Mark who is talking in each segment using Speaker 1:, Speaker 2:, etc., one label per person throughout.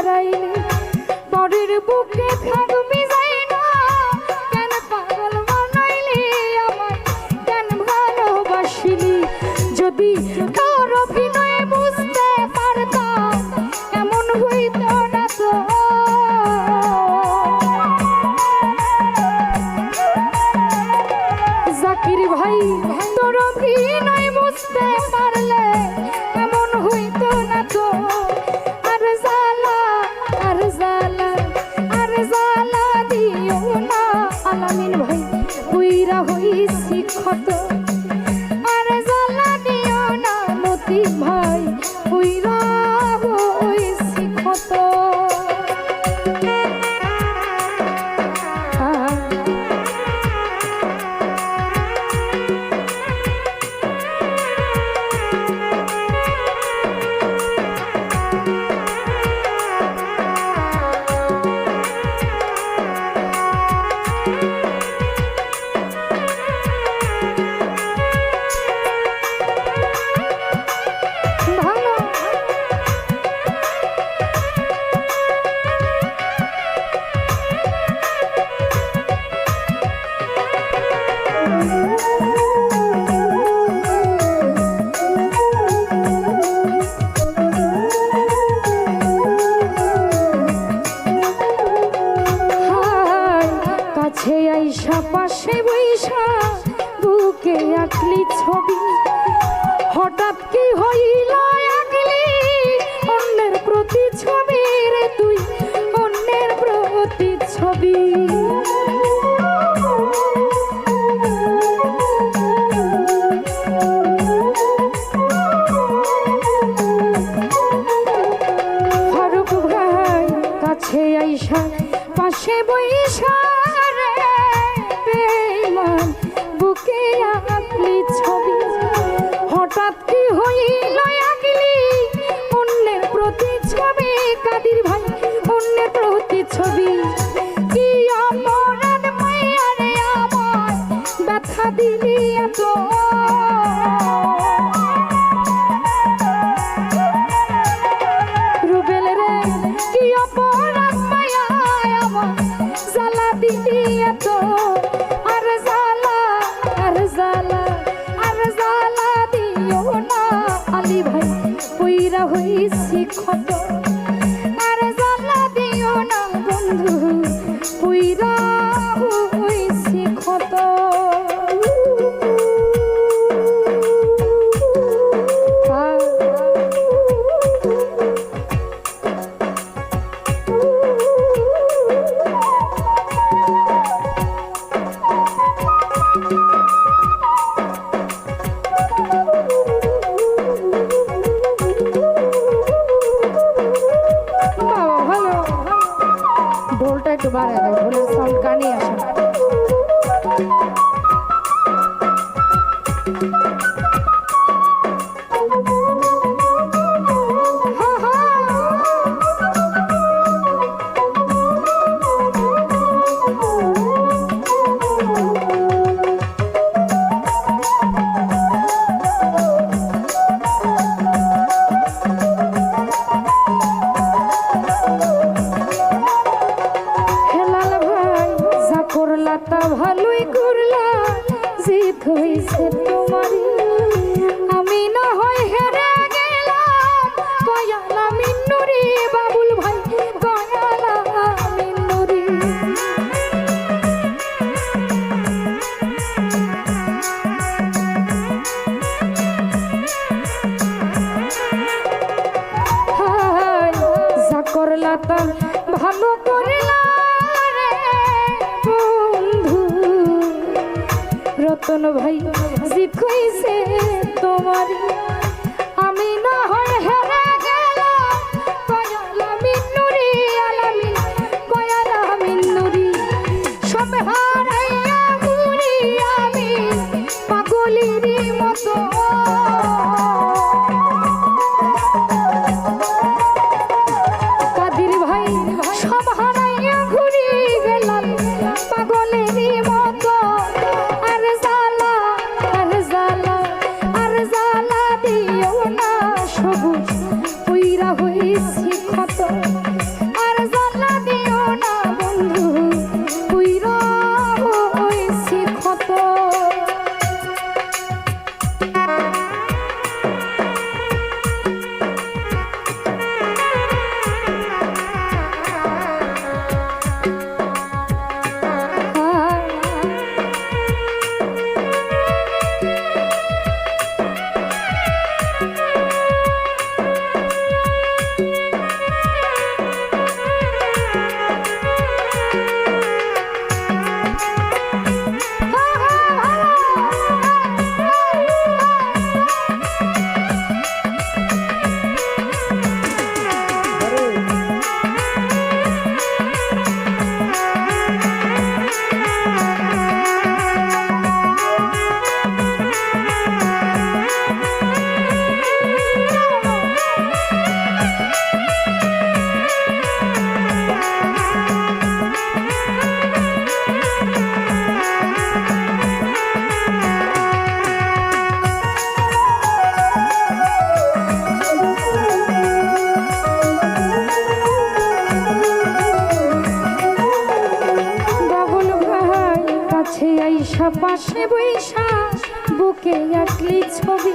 Speaker 1: হারাইনি পরের বুকে থাক। Já baixei. দিনে বাড়ানো ভুলে সমকানিয়া রতন ভাই জিত কইছে তোমার আমি না হয় হেরে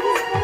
Speaker 1: Woo!